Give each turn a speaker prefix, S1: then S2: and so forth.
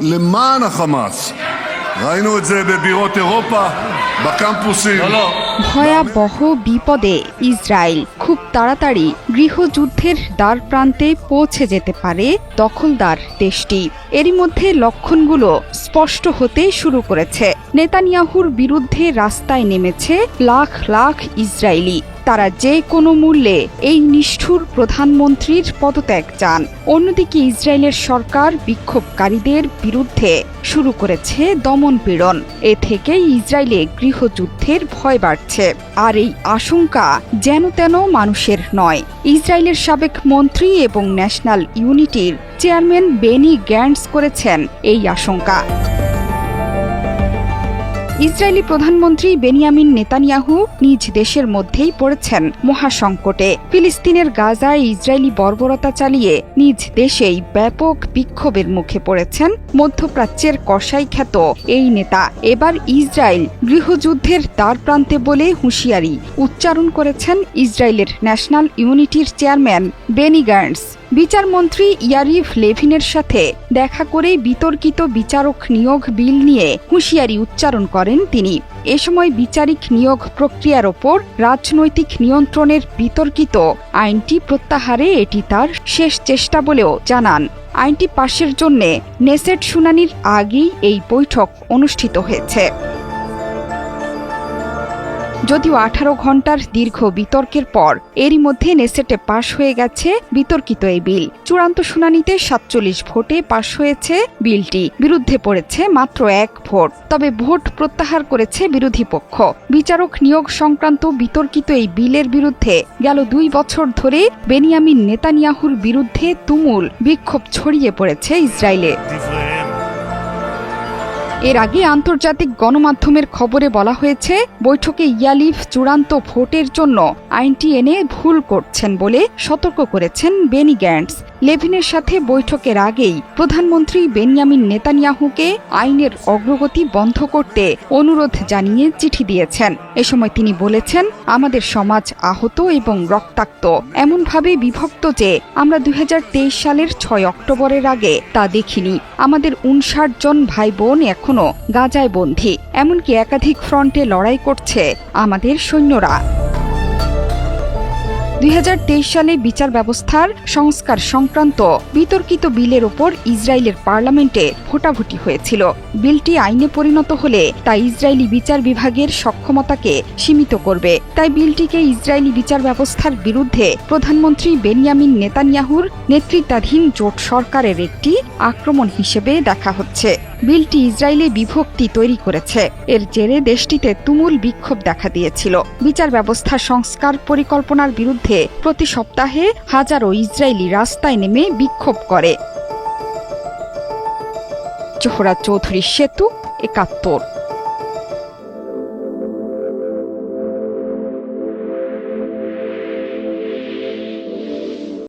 S1: למען החמאס, ראינו את זה בבירות אירופה, בקמפוסים. לא,
S2: לא. ভয়াবহ বিপদে ইসরায়েল খুব তাড়াতাড়ি গৃহযুদ্ধের দ্বার প্রান্তে পৌঁছে যেতে পারে দখলদার দেশটি এরই মধ্যে লক্ষণগুলো স্পষ্ট হতে শুরু করেছে নেতানিয়াহুর বিরুদ্ধে রাস্তায় নেমেছে লাখ লাখ ইসরায়েলি তারা যে কোনো মূল্যে এই নিষ্ঠুর প্রধানমন্ত্রীর পদত্যাগ চান অন্যদিকে ইসরায়েলের সরকার বিক্ষোভকারীদের বিরুদ্ধে শুরু করেছে দমনপীড়ন এ থেকে ইসরায়েলে গৃহযুদ্ধের ভয় বাড়ছে যাচ্ছে আর এই আশঙ্কা যেন তেন মানুষের নয় ইসরায়েলের সাবেক মন্ত্রী এবং ন্যাশনাল ইউনিটির চেয়ারম্যান বেনি গ্যান্ডস করেছেন এই আশঙ্কা ইসরায়েলি প্রধানমন্ত্রী বেনিয়ামিন নেতানিয়াহু নিজ দেশের মধ্যেই পড়েছেন মহাসংকটে ফিলিস্তিনের গাজায় ইসরায়েলি বর্বরতা চালিয়ে নিজ দেশেই ব্যাপক বিক্ষোভের মুখে পড়েছেন মধ্যপ্রাচ্যের কষাই খ্যাত এই নেতা এবার ইসরায়েল গৃহযুদ্ধের দ্বার প্রান্তে বলে হুঁশিয়ারি উচ্চারণ করেছেন ইসরায়েলের ন্যাশনাল ইউনিটির চেয়ারম্যান বেনি বিচারমন্ত্রী ইয়ারিফ লেভিনের সাথে দেখা করে বিতর্কিত বিচারক নিয়োগ বিল নিয়ে হুঁশিয়ারি উচ্চারণ করেন তিনি এ সময় বিচারিক নিয়োগ প্রক্রিয়ার ওপর রাজনৈতিক নিয়ন্ত্রণের বিতর্কিত আইনটি প্রত্যাহারে এটি তার শেষ চেষ্টা বলেও জানান আইনটি পাশের জন্যে নেসেট শুনানির আগেই এই বৈঠক অনুষ্ঠিত হয়েছে যদিও আঠারো ঘন্টার দীর্ঘ বিতর্কের পর এরই মধ্যে নেসেটে পাশ হয়ে গেছে বিতর্কিত এই বিল চূড়ান্ত শুনানিতে সাতচল্লিশ ভোটে পাশ হয়েছে বিলটি বিরুদ্ধে পড়েছে মাত্র এক ভোট তবে ভোট প্রত্যাহার করেছে বিরোধী পক্ষ বিচারক নিয়োগ সংক্রান্ত বিতর্কিত এই বিলের বিরুদ্ধে গেল দুই বছর ধরে বেনিয়ামিন নেতানিয়াহুর বিরুদ্ধে তুমুল বিক্ষোভ ছড়িয়ে পড়েছে ইসরায়েলে এর আগে আন্তর্জাতিক গণমাধ্যমের খবরে বলা হয়েছে বৈঠকে ইয়ালিফ চূড়ান্ত ভোটের জন্য আইনটি এনে ভুল করছেন বলে সতর্ক করেছেন বেনি গ্যান্ডস লেভিনের সাথে বৈঠকের আগেই প্রধানমন্ত্রী বেনিয়ামিন নেতানিয়াহুকে আইনের অগ্রগতি বন্ধ করতে অনুরোধ জানিয়ে চিঠি দিয়েছেন এ সময় তিনি বলেছেন আমাদের সমাজ আহত এবং রক্তাক্ত এমনভাবে বিভক্ত যে আমরা দুই সালের ছয় অক্টোবরের আগে তা দেখিনি আমাদের উনষাট জন ভাই বোন এখনও গাজায় বন্দী এমনকি একাধিক ফ্রন্টে লড়াই করছে আমাদের সৈন্যরা দুই সালে বিচার ব্যবস্থার সংস্কার সংক্রান্ত বিতর্কিত বিলের ওপর ইসরায়েলের পার্লামেন্টে ভোটাভুটি হয়েছিল বিলটি আইনে পরিণত হলে তা ইসরায়েলি বিচার বিভাগের সক্ষমতাকে সীমিত করবে তাই বিলটিকে ইসরায়েলি বিচার ব্যবস্থার বিরুদ্ধে প্রধানমন্ত্রী বেনিয়ামিন নেতানিয়াহুর নেতৃত্বাধীন জোট সরকারের একটি আক্রমণ হিসেবে দেখা হচ্ছে বিলটি ইসরায়েলে বিভক্তি তৈরি করেছে এর জেরে দেশটিতে তুমুল বিক্ষোভ দেখা দিয়েছিল বিচার ব্যবস্থা সংস্কার পরিকল্পনার বিরুদ্ধে বিরুদ্ধে প্রতি সপ্তাহে হাজারো ইসরায়েলি রাস্তায় নেমে বিক্ষোভ করে জোহরা চৌধুরী সেতু একাত্তর